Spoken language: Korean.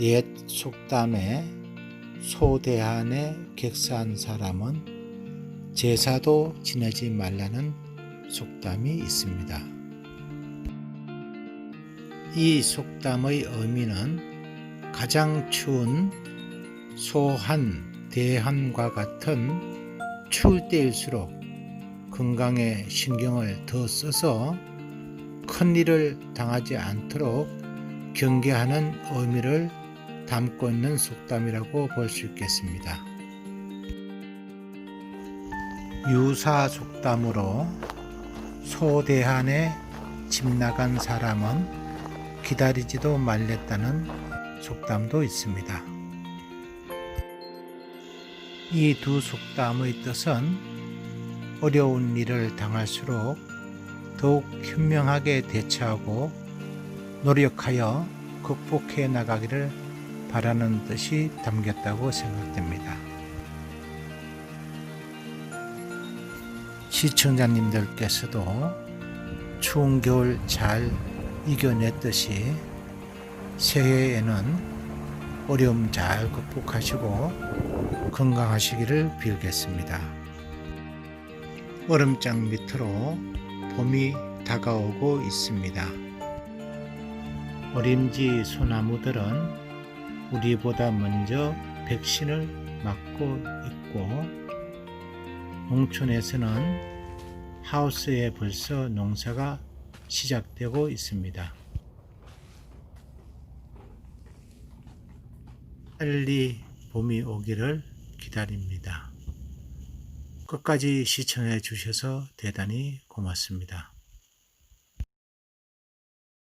옛 속담에 소대한에 객사한 사람은 제사도 지내지 말라는 속담이 있습니다. 이 속담의 의미는 가장 추운 소한, 대한과 같은 추울 때일수록 건강에 신경을 더 써서 큰 일을 당하지 않도록 경계하는 의미를 담고 있는 속담이라고 볼 수 있겠습니다. 유사 속담으로 소대한에 집 나간 사람은 기다리지도 말랬다는 속담도 있습니다. 이 두 속담의 뜻은 어려운 일을 당할수록 더욱 현명하게 대처하고 노력하여 극복해 나가기를 바라는 뜻이 담겼다고 생각됩니다. 시청자님들께서도 추운 겨울 잘 이겨냈듯이 새해에는 어려움 잘 극복하시고 건강하시기를 빌겠습니다. 얼음장 밑으로 봄이 다가오고 있습니다. 어림지 소나무들은 우리보다 먼저 백신을 맞고 있고 농촌에서는 하우스에 벌써 농사가 시작되고 있습니다. 빨리 봄이 오기를 기다립니다. 끝까지 시청해 주셔서 대단히 고맙습니다.